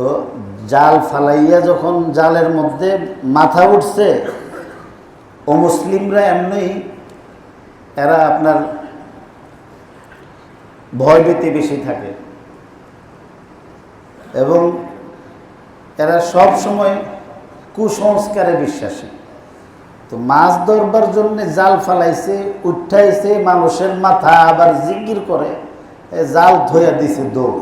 তো জাল ফালাইয়া যখন জালের মধ্যে মাথা উঠছে, ও মুসলিমরা এমনি, এরা আপনার ভয়ভীতি বেশি থাকে। এবং এরা সব সময় কুসংস্কারে বিশ্বাসী। তো মাছ ধরবার জন্য জাল ফালাইছে, উঠাইছে, মানুষের মাথা আবার জিকির করে জাল ধোয়া দিছে দৌড়।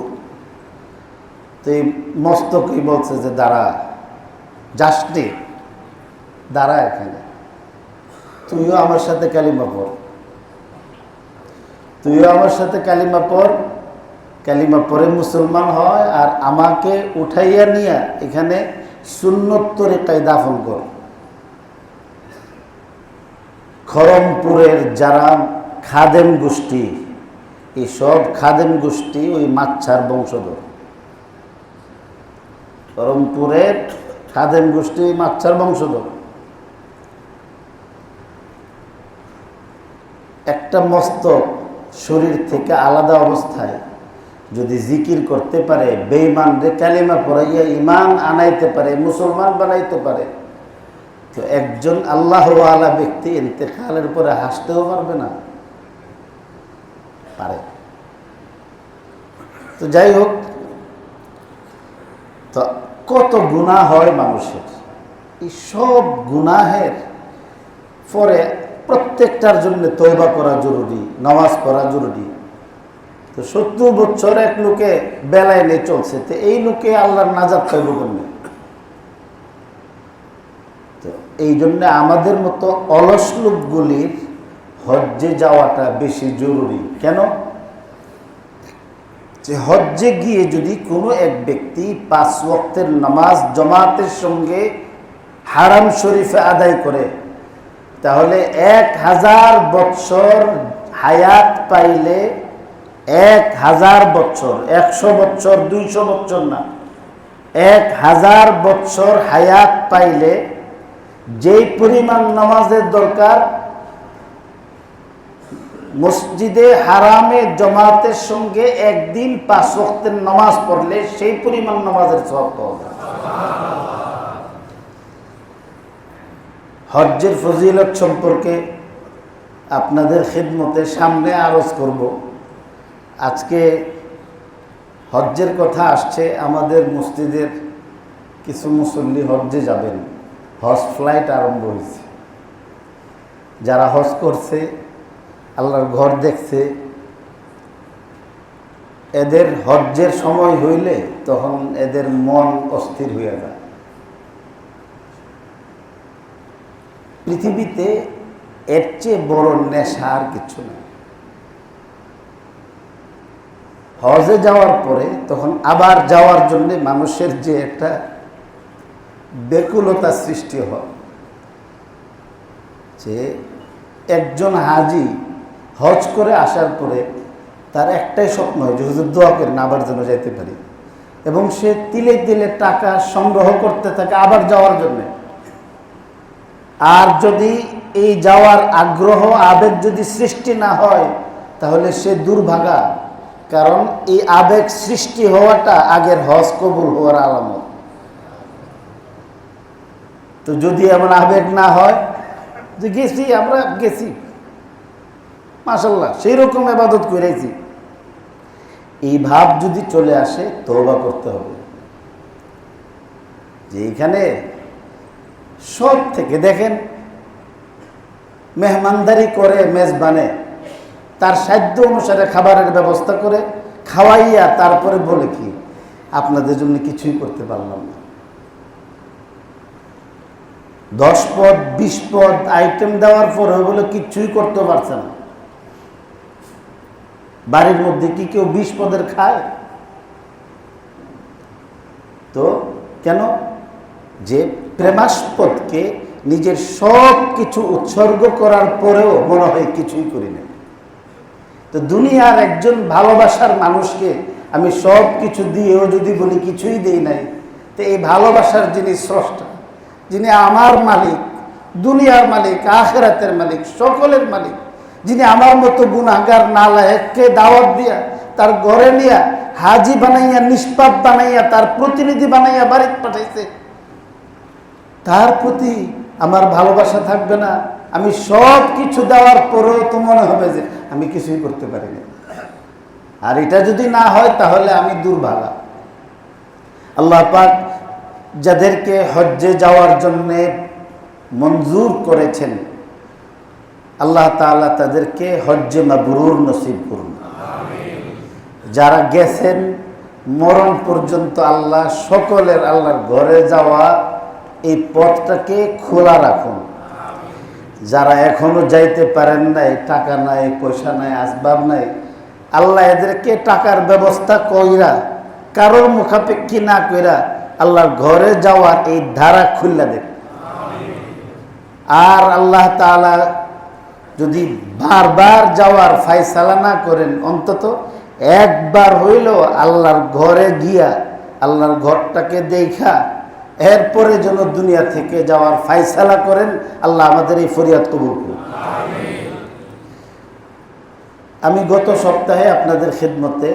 তো এই মস্তকই বলছে যে দাঁড়া, যাসনি, দাঁড়া এখানে। তুইও আমার সাথে কালিমা পড়। তুইও আমার সাথে কালিমা পড়। কালিমা পরে মুসলমান হয় আর আমাকে উঠাইয়া নিয়ে এখানে সুন্নত তরিকায় দাফন কর। খরমপুরের যারা খাদেম গোষ্ঠী এই সব খাদেম গোষ্ঠী ওই মাচ্ছার বংশধর। খরমপুরের খাদেম গোষ্ঠী মাচ্ছার বংশধর। একটা মস্তক শরীর থেকে আলাদা অবস্থায় যদি জিকির করতে পারে বেইমান রে কালিমা পড়াইয়া ইমান আনাইতে পারে, মুসলমান বানাইতে পারে, তো একজন আল্লাহ আলা ব্যক্তি ইন্তেকালের পরে হাসতেও পারবে না। পারে। তো যাই হোক, তো কত গুণা হয় মানুষের। এই সব গুনাহের পরে প্রত্যেকটার জন্য তৈবা করা জরুরি, নামাজ পড়া জরুরি। তো সত্তর বছর এক লোকে বেলায় নিয়ে চলছে, তো এই লোকে আল্লাহর নাজাদ পাইব কেমনি তো এই জন্য আমাদের মতো অলস লোকগুলির হজ্জে যাওয়াটা বেশি জরুরি। কেন? যে হজ্জে গিয়ে যদি কোনো এক ব্যক্তি পাঁচ ওয়াক্তের নামাজ জমাতের সঙ্গে হারাম শরীফে আদায় করে, তাহলে এক হাজার বৎসর হায়াত পাইলে এক হাজার বৎসর, একশো বৎসর, দুইশো বৎসর না, এক হাজার বৎসর হায়াত পাইলে যেই পরিমাণ নামাজের দরকার মসজিদে হারামে জমাতের সঙ্গে একদিন পাঁচ ওয়াক্তের নামাজ পড়লে সেই পরিমাণ নামাজের সব পাওয়া যায়। হজ্জের ফজিলত সম্পর্কে আপনাদের খেদমতে সামনে আরজ করব। আজকে হজ্জের কথা আসছে, আমাদের মসজিদের কিছু মুসল্লি হজ্জে যাবেন। হজ ফ্লাইট আরম্ভ হয়েছে। যারা হজ করছে আল্লাহর ঘর দেখছে, এদের হজ্জের সময় হইলে তখন এদের মন অস্থির হয়ে যায়। পৃথিবীতে এর চেয়ে বড় নেশা আর কিছু নেই। হজে যাওয়ার পরে তখন আবার যাওয়ার জন্য মানুষের যে একটা বেকুলতা সৃষ্টি হয়, যে একজন হাজি হজ করে আসার পরে তার একটাই স্বপ্ন যে হুজুর দোয়া করেন আবার যেন যাইতে পারি। এবং সে তিলে তিলে টাকা সংগ্রহ করতে থাকে আবার যাওয়ার জন্যে। আর যদি এই যাওয়ার আগ্রহ, আবেগ যদি সৃষ্টি না হয়, তাহলে সে দুর্ভাগা। কারণ এই আবেগ সৃষ্টি হওয়াটা আগের হজ কবুল হওয়ার আলামত। তো যদি এমন আবেগ না হয়, যে গেছি, আমরা গেছি। মাসাল্লাহ সেই রকম আবাদত করেছি এই ভাব যদি চলে আসে তৌবা করতে হবে। যে এখানে সব থেকে দেখেন, মেহমানদারি করে, মেজবানে, তার সাধ্য অনুসারে খাবারের ব্যবস্থা করে, খাওয়াইয়া তারপরে বলে কি, আপনাদের জন্য কিছুই করতে পারলাম না। দশ পদ, বিশ পদ আইটেম দেওয়ার পরে বলে কিচ্ছুই করতে পারছে না। বাড়ির মধ্যে কি কেউ বিষ পদের খায়? তো কেন? যে প্রেমাস্পদকে নিজের সব কিছু উৎসর্গ করার পরেও মনে হয় কিছুই করি না তো দুনিয়ার একজন ভালোবাসার মানুষকে আমি সব কিছু দিয়েও যদি বলি কিছুই দেই নাই, তো এই ভালোবাসার যিনি স্রষ্টা, যিনি আমার মালিক, দুনিয়ার মালিক, আখেরাতের মালিক, সকলের মালিক যিনি আমার মতো গুণাগার নালায়ককে দাওয়াত দিয়া, তার ঘরে নিয়া, হাজি বানাইয়া, নিষ্পাপ বানাইয়া, তার প্রতিনিধি বানাইয়া বাড়িতে পাঠাইছে। তার প্রতি আমার ভালোবাসা থাকবে না। আমি সব কিছু দেওয়ার পরেও তো মনে হবে যে আমি কিছুই করতে পারিনি। আর এটা যদি না হয়, তাহলে আমি দুর্ভাগা। আল্লাহ পাক যাদেরকে হজ্জে যাওয়ার জন্যে মঞ্জুর করেছেন আল্লাহ তাআলা তাদেরকে হজ্জে মাবরুর নসিব করুন। যারা গেছেন, মরণ পর্যন্ত আল্লাহ সকলের আল্লাহর ঘরে যাওয়া এই পথটাকে খোলা রাখুন। যারা এখনও যাইতে পারেন নাই, টাকা নাই, পয়সা নাই, আসবাব নাই, আল্লাহ এদেরকে টাকার ব্যবস্থা কইরা, কারোর মুখাপেক্ষী না কইরা আল্লাহর ঘরে যাওয়ার এই ধারা খুললা দেন। আর আল্লাহ তাআলা যদি বারবার যাওয়ার ফায়সালা না করেন, অন্তত একবার হইল আল্লাহর ঘরে গিয়া, আল্লাহর ঘরটাকে দেখা, এরপরে যেন দুনিয়া থেকে যাওয়ার ফায়সালা করেন, আল্লাহ আমাদের এই ফরিয়াদ কবুল করুন আমি গত সপ্তাহে আপনাদের খেদমতে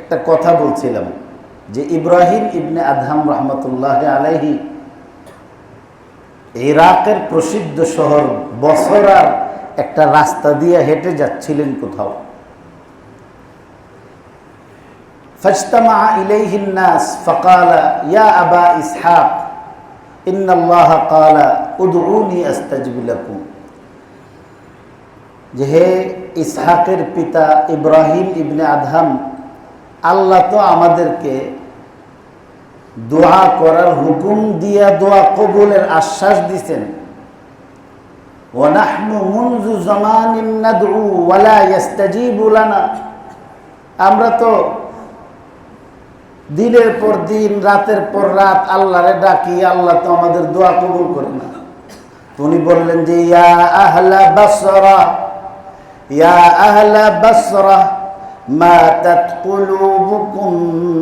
একটা কথা বলছিলাম যে ইব্রাহিম ইবনে আদহাম রহমতুল্লাহ আলাইহি ইরাকের প্রসিদ্ধ শহর বসরার একটা রাস্তা দিয়ে হেঁটে যাচ্ছিলেন কোথাও। যে হে ইসহাকের পিতা ইব্রাহিম ইবনে আল্লাহ তো আমাদেরকে দোয়া করার হুকুম দিয়া দোয়া কবুলের আশ্বাস দিছেন। আমরা তো দিনের পর দিন, রাতের পর রাত আল্লাহরে ডাকি, আল্লাহ তো আমাদের দোয়া কবুল করে না। উনি বললেন যে, ইয়া আহলা বাসরা, ইয়া আহলা বাসরা ماتت قلوبكم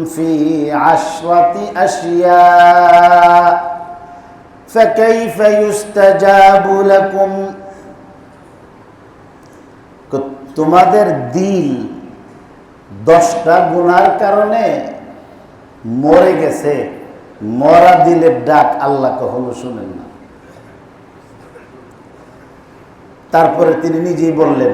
في عشرة أشياء فكيف يستجاب لكم তোমাদের দিল দশটা গুনার কারণে মরে গেছে মরা দিলের ডাক আল্লাহ কখনো শুনেন না তারপরে তিনি নিজেই বললেন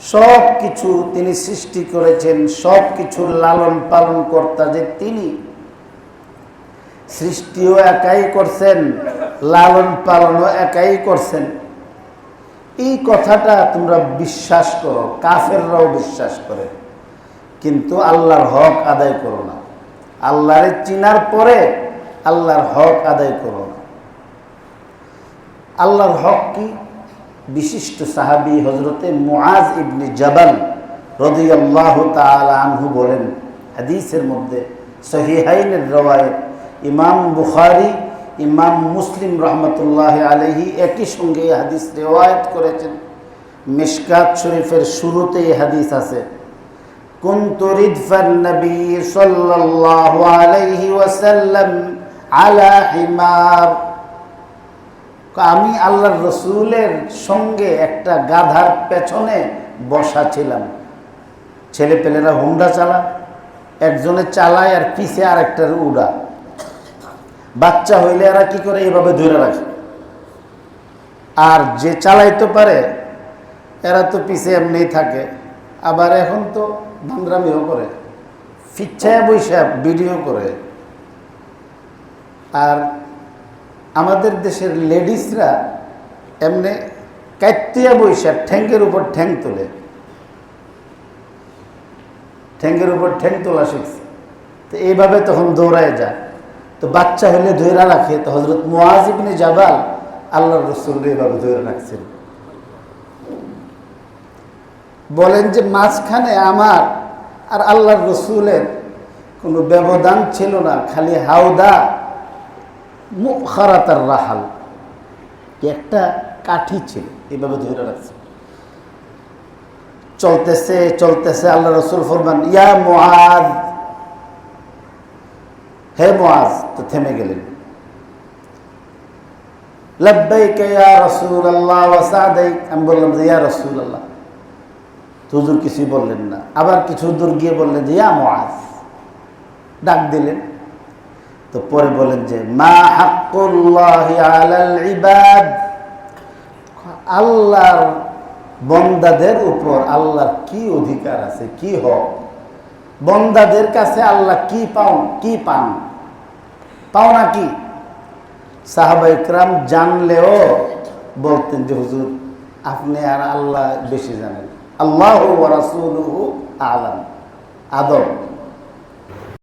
সব কিছু তিনি সৃষ্টি করেছেন সব কিছুর লালন পালন কর্তা যে তিনি। সৃষ্টিও একাই করছেন, লালন পালনও একাই করছেন। এই কথাটা তোমরা বিশ্বাস করো, কাফেররাও বিশ্বাস করে। কিন্তু আল্লাহর হক আদায় করো না। আল্লাহরে চিনার পরে আল্লাহর হক আদায় করো না। আল্লাহর হক কি? বিশিষ্ট সাহাবি হজরতে মুআজ ইবনে জবাল রদিয়াল্লাহ তাআলা আনহু বলেন হাদিসের মধ্যে সহিহাইনের রওয়ায়ত ইমাম বুখারী ইমাম মুসলিম রহমতুল্লাহ আলহি একই সঙ্গে এই হাদিস রেওয়ায়ত করেছেন মিশকাত শরীফের শুরুতে এই হাদিস আছে كنت ردف النبي صلى الله عليه وسلم على حمار আমি আল্লাহর রসুলের সঙ্গে একটা গাধার পেছনে বসা ছিলাম। ছেলে পেলেরা হুন্ডা চালা একজনে চালায় আর পিছে আর একটার উড়া। বাচ্চা হইলে এরা কি করে? এইভাবে ধরে রাখে। আর যে চালাইতে পারে, এরা তো পিছে এমনিই থাকে। আবার এখন তো বাংরামিও করে, ফিচ্ছায় বৈশাখ ভিডিও করে। আর আমাদের দেশের লেডিসরা এমনি কাইতিয়া বৈশাখ ঠ্যাঙ্গের উপর ঠ্যাং তোলে। ঠ্যাঙ্গের উপর ঠ্যাং তোলা শিখছে। তো এইভাবে তখন দৌড়ায় যায়। তো বাচ্চা হলে ধৈরা রাখে। তো হজরত মোয়াজিবনে জাবাল আল্লাহ রসুল এইভাবে ধরে রাখছেন বলেন যে মাঝখানে আমার আর আল্লাহর রসুলের কোনো ব্যবধান ছিল না। খালি হাওদা মুখারাতার রাহাল। একটা কাঠি ছিল এইভাবে ধরে রাখছে। চলতেছে চলতেছে, আল্লাহ রসুল ফরমান, ইয়া মুআদ হে মুআজ, তো থেমে গেলেন। লব্বাইক ওয়া সাদাইক। আমি বললাম ইয়া রাসূলুল্লাহ। তো হুজুর কিছুই বললেন না। আবার কিছু দূর গিয়ে বললেন যে মুআজ। ডাক দিলেন। তো পরে বলেন যে, মা হাক্কুল্লাহি আলাল ইবাদ। আল্লাহর বন্দাদের উপর আল্লাহর কি অধিকার আছে, কি হক? বন্দাদের কাছে আল্লাহ কি পাও কি পান? না কি? সাহাবা ইকরাম জানলেও বলতেন যে, হুজুর, আপনি আর আল্লাহ বেশি জানেন। আল্লাহ রাসূলুহু আলাম। আদম